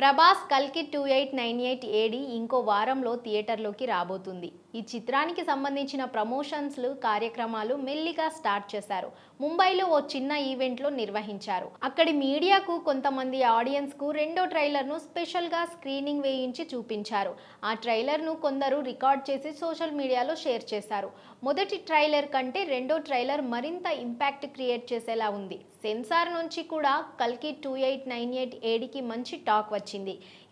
ప్రభాస్ కల్కి two eight nine eight AD ఇంకో వారంలో థియేటర్లోకి రాబోతుంది. ఈ చిత్రానికి సంబంధించిన ప్రమోషన్స్లు కార్యక్రమాలు మెల్లిగా స్టార్ట్ చేశారు. ముంబైలో ఓ చిన్న ఈవెంట్లో నిర్వహించారు. అక్కడి మీడియాకు కొంతమంది ఆడియన్స్కు రెండో ట్రైలర్ను స్పెషల్గా స్క్రీనింగ్ వేయించి చూపించారు. ఆ ట్రైలర్ను కొందరు రికార్డ్ చేసి సోషల్ మీడియాలో షేర్ చేశారు. మొదటి ట్రైలర్ కంటే రెండో ట్రైలర్ మరింత ఇంపాక్ట్ క్రియేట్ చేసేలా ఉంది. సెన్సార్ నుంచి కూడా కల్కి టూ ఎయిట్ నైన్ ఎయిట్ ఏడికి మంచి టాక్ వచ్చింది.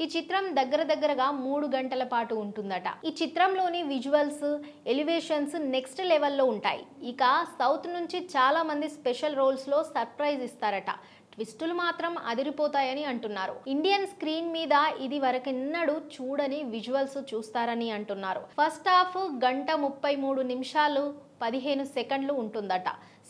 ఈ చిత్రం దగ్గర దగ్గరగా మూడు గంటల పాటు ఉంటుందట. ఈ చిత్రంలోని విజువల్స్ ఎలివేషన్స్ నెక్స్ట్ లెవెల్లో ఉంటాయి. ఇక సౌత్ నుంచి చాలా మంది స్పెషల్ రోల్స్లో సర్ప్రైజ్ ఇస్తారట. ట్విస్టులు మాత్రం అదిరిపోతాయని అంటున్నారు. ఇండియన్ స్క్రీన్ మీద ఇది వరకెన్నడూ చూడని విజువల్స్ చూస్తారని అంటున్నారు. ఫస్ట్ హాఫ్ గంట ముప్పై మూడు నిమిషాలు పదిహేను సెకండ్లు ఉంటుందట.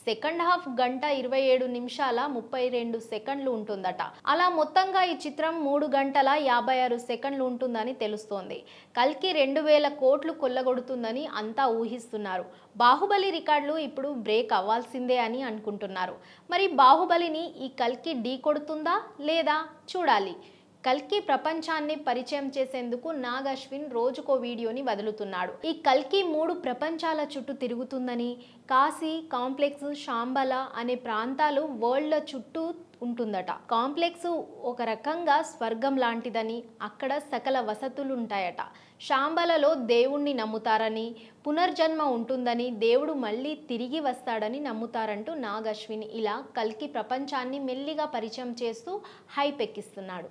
సెకండ్ హాఫ్ గంట ఇరవై ఏడు నిమిషాల ముప్పై రెండు సెకండ్లు ఉంటుందట. అలా మొత్తంగా ఈ చిత్రం మూడు గంటల యాభై ఆరు సెకండ్లు ఉంటుందని తెలుస్తోంది. కల్కి రెండు వేల కోట్లు కొల్లగొడుతుందని అంతా ఊహిస్తున్నారు. బాహుబలి రికార్డులు ఇప్పుడు బ్రేక్ అవ్వాల్సిందే అని అనుకుంటున్నారు. మరి బాహుబలిని ఈ కల్కి ఢీ కొడుతుందా లేదా? చూడాలి. కల్కి ప్రపంచాన్ని పరిచయం చేసేందుకు నాగ్ అశ్విన్ రోజుకో వీడియోని వదులుతున్నాడు. ఈ కల్కి మూడు ప్రపంచాల చుట్టూ తిరుగుతుందని కాశీ కాంప్లెక్స్ శాంబల అనే ప్రాంతాలు వరల్డ్ చుట్టూ ఉంటుందట. కాంప్లెక్స్ ఒక రకంగా స్వర్గం లాంటిదని అక్కడ సకల వసతులు ఉంటాయట శాంబలలో దేవుణ్ణి నమ్ముతారని పునర్జన్మ ఉంటుందని దేవుడు మళ్ళీ తిరిగి వస్తాడని నమ్ముతారంటూ నాగ్ అశ్విన్ ఇలా కల్కి ప్రపంచాన్ని మెల్లిగా పరిచయం చేస్తూ హైపెక్కిస్తున్నాడు.